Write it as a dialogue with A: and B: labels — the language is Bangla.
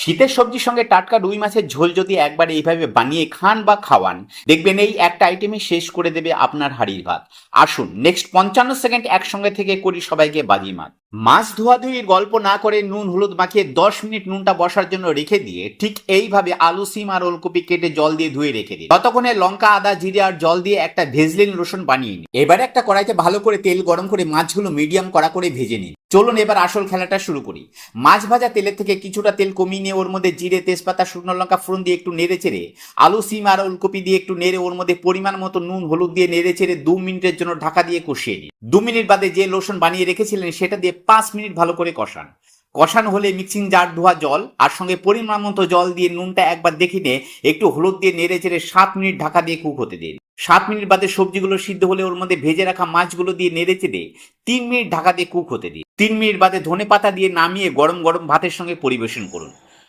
A: শীতের সবজির সঙ্গে টাটকা রুই মাছের ঝোল যদি একবার এইভাবে বানিয়ে খান বা খাওয়ান, দেখবেন এই একটা আইটেমে শেষ করে দেবে আপনার হাড়ির ভাত। আসুন নেক্সট পঞ্চান্ন সেকেন্ড একসঙ্গে থেকে করি সবাইকে বাজি মাত মাছ ধোয়াধুয়ির গল্প না করে নুন হলুদ মাখিয়ে দশ মিনিট নুনটা বসার জন্য রেখে দিয়ে ঠিক এইভাবে আলু, সিম আর ওলকপি কেটে জল দিয়ে ধুয়ে রেখে দিন। ততক্ষণে লঙ্কা, আদা, জিরে আর জল দিয়ে একটা ভেজলিন রসুন বানিয়ে নিন। এবারে একটা কড়াইতে ভালো করে তেল গরম করে মাছগুলো মিডিয়াম কড়া করে ভেজে নিন। চলুন এবার আসল খেলাটা শুরু করি। মাছ ভাজা তেলের থেকে কিছুটা তেল কমিয়ে নিয়ে ওর মধ্যে জিরে, তেজপাতা, শুকনো লঙ্কা, ফোড়ন দিয়ে একটু নেড়ে চেড়ে, আলু, সিম আর ওলকপি দিয়ে একটু নেড়ে ওর মধ্যে পরিমাণ মতো নুন, হলুদ দিয়ে নেড়ে চেড়ে দু মিনিটের জন্য ঢাকা দিয়ে কষিয়ে নিন। দু মিনিট বাদে যে লোশন বানিয়ে রেখেছিলেন, সেটা দিয়ে পাঁচ মিনিট ভালো করে কষান। কষানো হলে মিক্সিং জার ধোয়া জল, আর সঙ্গে পরিমাণ মতো জল দিয়ে নুনটা একবার দেখে নিয়ে একটু হলুদ দিয়ে নেড়ে চেড়ে সাত মিনিট ঢাকা দিয়ে কুক হতে দিন। সাত মিনিট বাদে সবজিগুলো সিদ্ধ হলে ওর মধ্যে ভেজে রাখা মাছগুলো দিয়ে নেড়ে চেড়ে তিন মিনিট ঢাকা দিয়ে কুক হতে দিন। তিন মিনিট বাদে ধনে পাতা দিয়ে নামিয়ে গরম গরম ভাতের সঙ্গে পরিবেশন করুন।